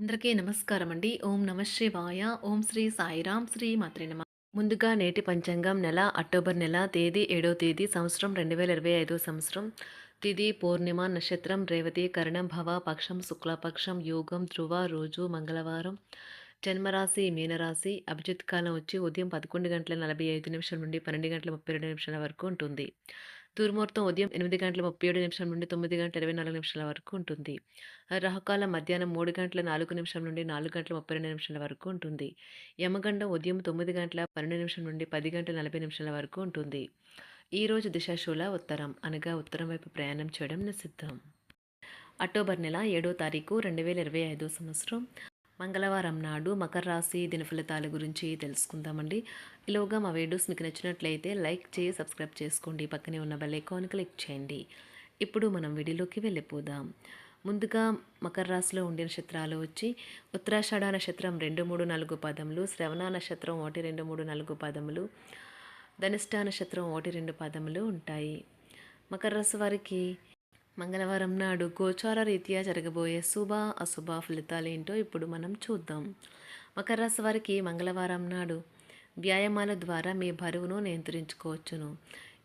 అందరికీ నమస్కారం అండి ఓం నమ శివాయ. ఓం శ్రీ సాయిరాం. శ్రీ మాత్రే నమ. ముందుగా నేటి పంచాంగం నెల అక్టోబర్ నెల తేదీ ఏడో తేదీ సంవత్సరం రెండు వేల ఇరవై ఐదో సంవత్సరం. తిది పూర్ణిమ నక్షత్రం రేవతి కరణం భవ పక్షం శుక్లపక్షం యోగం ధ్రువ రోజు మంగళవారం. జన్మరాశి మీనరాశి అభిజిత్ కాలం వచ్చి ఉదయం పదకొండు గంటల నలభై ఐదు నిమిషాల నుండి పన్నెండు గంటల ముప్పై రెండు నిమిషాల వరకు ఉంటుంది. తూర్మూర్తం ఉదయం ఎనిమిది గంటల ముప్పై ఏడు నిమిషం నుండి తొమ్మిది గంటల ఇరవై నాలుగు నిమిషాల వరకు ఉంటుంది. రాహుకాలం మధ్యాహ్నం మూడు గంటల నాలుగు నిమిషం నుండి నాలుగు గంటల ముప్పై రెండు నిమిషాల వరకు ఉంటుంది. యమగండం ఉదయం తొమ్మిది గంటల పన్నెండు నిమిషం నుండి పది గంటల నలభై నిమిషాల వరకు ఉంటుంది. ఈ రోజు దిశాశూల ఉత్తరం అనగా ఉత్తరం వైపు ప్రయాణం చేయడం నిషిద్ధం. అక్టోబర్ నెల ఏడో తారీఖు రెండు వేల ఇరవై ఐదో సంవత్సరం. మంగళవారం నాడు మకర రాశి దిన ఫలితాల గురించి తెలుసుకుందామండి. ఇలాగా మా వీడియోస్ మీకు నచ్చినట్లయితే లైక్ చేసి సబ్స్క్రైబ్ చేసుకోండి. పక్కనే ఉన్న బెల్ ఐకాన్ క్లిక్ చేయండి. ఇప్పుడు మనం వీడియోలోకి వెళ్ళిపోదాం. ముందుగా మకర రాశిలో ఉండే నక్షత్రాలు వచ్చి ఉత్తరాషాఢ నక్షత్రం రెండు మూడు నాలుగు పదములు శ్రవణ నక్షత్రం ఒకటి రెండు మూడు నాలుగు పదములు ధనిష్ట నక్షత్రం ఒకటి రెండు పదములు ఉంటాయి. మకర రాశి వారికి మంగళవారం నాడు గోచార రీత్యా జరగబోయే శుభ అశుభ ఫలితాలు ఏంటో ఇప్పుడు మనం చూద్దాం. మకర రాశి వారికి మంగళవారం నాడు వ్యాయామాల ద్వారా మీ బరువును నియంత్రించుకోవచ్చును.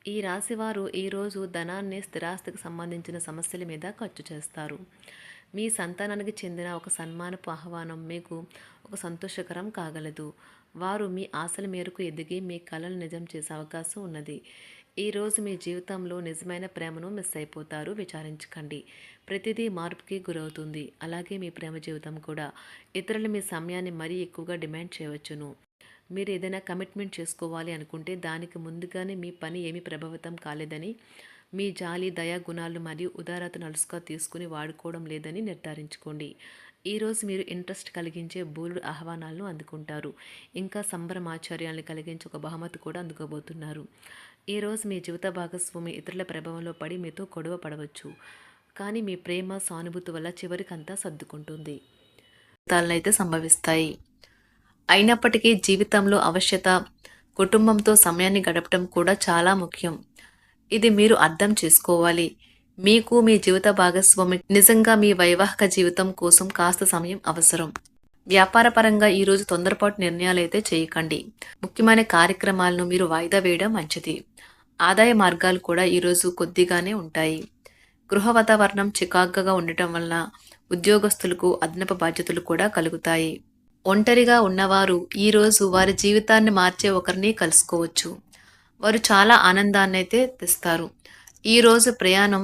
ఈ రాశివారు ఈరోజు ధనాన్ని స్థిరాస్తికి సంబంధించిన సమస్యల మీద ఖర్చు చేస్తారు. మీ సంతానానికి చెందిన ఒక సన్మానపు ఆహ్వానం మీకు ఒక సంతోషకరం కాగలదు. వారు మీ ఆశల మేరకు ఎదిగి మీ కళలు నిజం చేసే అవకాశం ఉన్నది. ఈరోజు మీ జీవితంలో నిజమైన ప్రేమను మిస్ అయిపోతారు విచారించకండి. ప్రతిదీ మార్పుకి గురవుతుంది. అలాగే మీ ప్రేమ జీవితం కూడా. ఇతరులు మీ సమయాన్ని మరీ ఎక్కువగా డిమాండ్ చేయవచ్చును. మీరు ఏదైనా కమిట్మెంట్ చేసుకోవాలి అనుకుంటే దానికి ముందుగానే మీ పని ఏమీ ప్రభావితం కాలేదని మీ జాలి దయా గుణాలు మరియు ఉదారత నలుసుగా తీసుకుని వాడుకోవడం లేదని నిర్ధారించుకోండి. ఈరోజు మీరు ఇంట్రెస్ట్ కలిగించే బోలుడు ఆహ్వానాలను అందుకుంటారు. ఇంకా సంభ్రమాచార్యాలను కలిగించే ఒక బహుమతి కూడా అందుకోబోతున్నారు. ఈరోజు మీ జీవిత భాగస్వామి ఇతరుల ప్రభావంలో పడి మీతో గొడవ పడవచ్చు. కానీ మీ ప్రేమ సానుభూతి వల్ల చివరికంతా సర్దుకుంటుంది. అయితే సంభవిస్తాయి. అయినప్పటికీ జీవితంలో అవశ్యత కుటుంబంతో సమయాన్ని గడపడం కూడా చాలా ముఖ్యం. ఇది మీరు అర్థం చేసుకోవాలి. మీకు మీ జీవిత భాగస్వామి నిజంగా మీ వైవాహిక జీవితం కోసం కాస్త సమయం అవసరం. వ్యాపారపరంగా ఈరోజు తొందరపాటు నిర్ణయాలు అయితే చేయకండి. ముఖ్యమైన కార్యక్రమాలను మీరు వాయిదా వేయడం మంచిది. ఆదాయ మార్గాలు కూడా ఈరోజు కొద్దిగానే ఉంటాయి. గృహ వాతావరణం చికాగ్గా ఉండటం వల్ల ఉద్యోగస్తులకు అదనపు బాధ్యతలు కూడా కలుగుతాయి. ఒంటరిగా ఉన్నవారు ఈరోజు వారి జీవితాన్ని మార్చే ఒకరిని కలుసుకోవచ్చు. వారు చాలా ఆనందాన్ని అయితే తెస్తారు ఈరోజు ప్రయాణం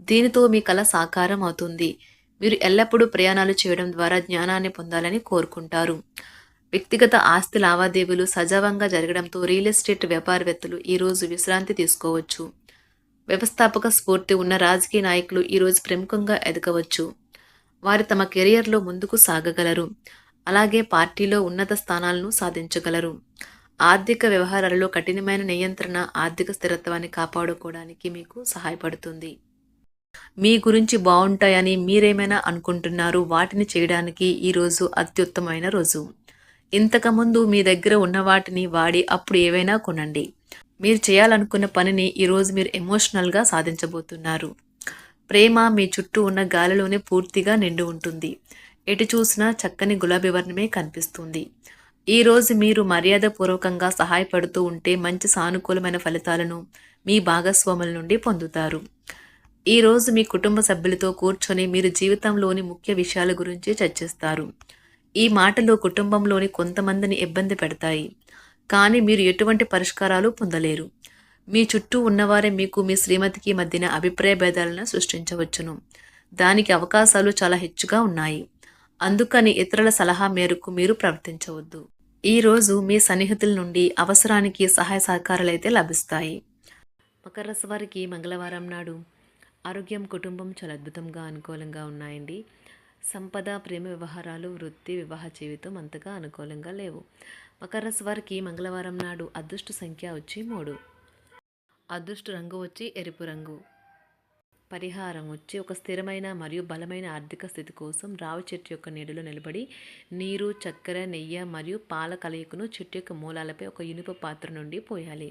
దీనితో మీ కళ సాకారం అవుతుంది. మీరు ఎల్లప్పుడూ ప్రయాణాలు చేయడం ద్వారా జ్ఞానాన్ని పొందాలని కోరుకుంటారు. వ్యక్తిగత ఆస్తి లావాదేవీలు సజావంగా జరగడంతో రియల్ ఎస్టేట్ వ్యాపారవేత్తలు ఈరోజు విశ్రాంతి తీసుకోవచ్చు. వ్యవస్థాపక స్ఫూర్తి ఉన్న రాజకీయ నాయకులు ఈరోజు ప్రముఖంగా ఎదగవచ్చు. వారు తమ కెరియర్లో ముందుకు సాగగలరు. అలాగే పార్టీలో ఉన్నత స్థానాలను సాధించగలరు. ఆర్థిక వ్యవహారాలలో కఠినమైన నియంత్రణ ఆర్థిక స్థిరత్వాన్ని కాపాడుకోవడానికి మీకు సహాయపడుతుంది. మీ గురించి బాగుంటాయని మీరేమైనా అనుకుంటున్నారు వాటిని చేయడానికి ఈరోజు అత్యుత్తమైన రోజు. ఇంతకుముందు మీ దగ్గర ఉన్న వాటిని వాడి అప్పుడు ఏవైనా కొనండి. మీరు చేయాలనుకున్న పనిని ఈరోజు మీరు ఎమోషనల్గా సాధించబోతున్నారు. ప్రేమ మీ చుట్టూ ఉన్న గాలిలోనే పూర్తిగా నిండి ఉంటుంది. ఎటు చూసినా చక్కని గులాబీ వర్ణమే కనిపిస్తుంది. ఈరోజు మీరు మర్యాదపూర్వకంగా సహాయపడుతూ ఉంటే మంచి సానుకూలమైన ఫలితాలను మీ భాగస్వాముల నుండి పొందుతారు. ఈరోజు మీ కుటుంబ సభ్యులతో కూర్చొని మీరు జీవితంలోని ముఖ్య విషయాల గురించి చర్చిస్తారు. ఈ మాటలు కుటుంబంలోని కొంతమందిని ఇబ్బంది పెడతాయి. కానీ మీరు ఎటువంటి పరిష్కారాలు పొందలేరు. మీ చుట్టూ ఉన్నవారే మీకు మీ శ్రీమతికి మధ్యన అభిప్రాయ భేదాలను సృష్టించవచ్చును. దానికి అవకాశాలు చాలా హెచ్చుగా ఉన్నాయి. అందుకని ఇతరుల సలహా మేరకు మీరు ప్రవర్తించవద్దు. ఈరోజు మీ సన్నిహితుల నుండి అవసరానికి సహాయ సహకారాలు అయితే లభిస్తాయి. మకర వారికి మంగళవారం నాడు ఆరోగ్యం కుటుంబం చాలా అద్భుతంగా అనుకూలంగా ఉన్నాయండి. సంపద ప్రేమ వ్యవహారాలు వృత్తి వివాహ జీవితం అంతగా అనుకూలంగా లేవు. మకర రాశి వారికి మంగళవారం నాడు అదృష్ట సంఖ్య వచ్చి మూడు. అదృష్ట రంగు వచ్చి ఎరుపు రంగు. పరిహారం వచ్చి ఒక స్థిరమైన మరియు బలమైన ఆర్థిక స్థితి కోసం రావి చెట్టు యొక్క నీడలో నిలబడి నీరు చక్కెర నెయ్యి మరియు పాల కలయికను చెట్టు యొక్క మూలాలపై ఒక ఇనుప పాత్ర నుండి పోయాలి.